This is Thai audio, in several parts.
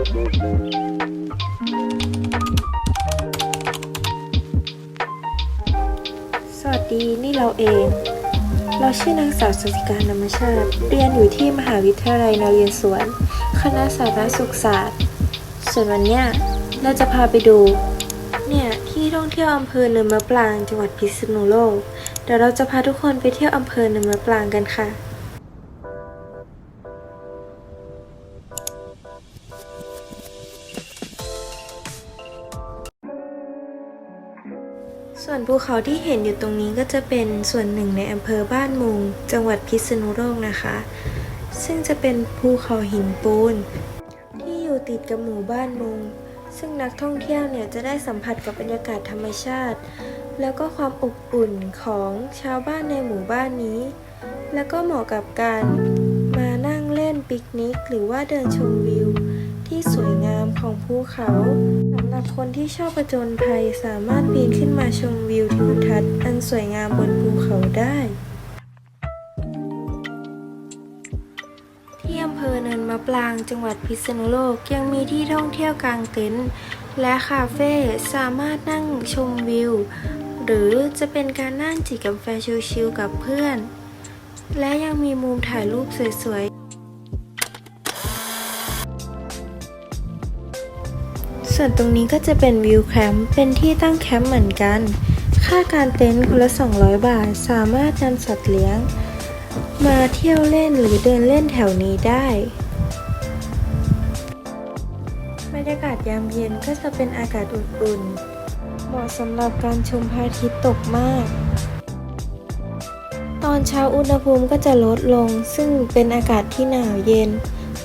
สวัสดีนี่เราเอง เราชื่อนางสาวสสิการนามชาติ เรียนอยู่ที่มหาวิทยาลัยนาเรศวรคณะสาธารณสุขศาสตร์ ส่วนวันเนี้ยเราจะพาไปดู เนี่ยที่ท่องเที่ยวอำเภอเนินมะปรางจังหวัดพิษณุโลก เดี๋ยวเราจะพาทุกคนไปเที่ยวอำเภอเนินมะปรางกันค่ะ ส่วนภูเขาที่เห็นอยู่ตรงนี้ก็จะเป็นส่วนหนึ่งในอำเภอบ้านมุง จังหวัดพิษณุโลกนะคะ ซึ่งจะเป็นภูเขาหินปูน ที่อยู่ติดกับหมู่บ้านมุง ซึ่งนักท่องเที่ยวเนี่ยจะได้สัมผัสกับบรรยากาศธรรมชาติ แล้วก็ความอบอุ่นของชาวบ้านในหมู่บ้านนี้ แล้วก็เหมาะกับการมานั่งเล่นปิกนิก หรือว่าเดินชมวิว ภูเขาสำหรับคนที่ชอบประจนภัยสามารถปีนขึ้นมาชมวิวทิวทัศน์อันสวยงามบนภูเขาได้ ที่อำเภอเนินมะปรางจังหวัดพิษณุโลกยังมีที่ท่องเที่ยวกลางเต็นท์และคาเฟ่สามารถนั่งชมวิว หรือจะเป็นการนั่งจิบกาแฟชิลๆกับเพื่อน และยังมีมุมถ่ายรูปสวยๆ ส่วนตรงนี้ก็จะเป็นวิวแคมป์เป็นที่ตั้งแคมป์เหมือนกัน ค่าการเต็นท์คนละ 200 บาท สามารถนำสัตว์เลี้ยง มาเที่ยวเล่นหรือเดินเล่นแถวนี้ได้บรรยากาศยามเย็นก็จะเป็นอากาศอุ่นๆ เหมาะสำหรับการชมพระอาทิตย์ตกมาก ตอนเช้าอุณหภูมิก็จะลดลง ซึ่งเป็นอากาศที่หนาวเย็น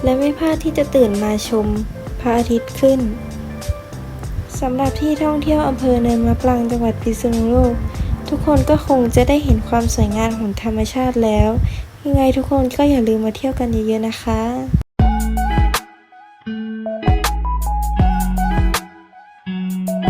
และไม่พลาดที่จะตื่นมาชมพระอาทิตย์ขึ้น สำหรับที่ท่องเที่ยวอำเภอเนินมะปรางจังหวัดพิษณุโลก ทุกคนก็คงจะได้เห็นความสวยงามของธรรมชาติแล้ว ยังไงทุกคนก็อย่าลืมมาเที่ยวกันเยอะๆนะคะ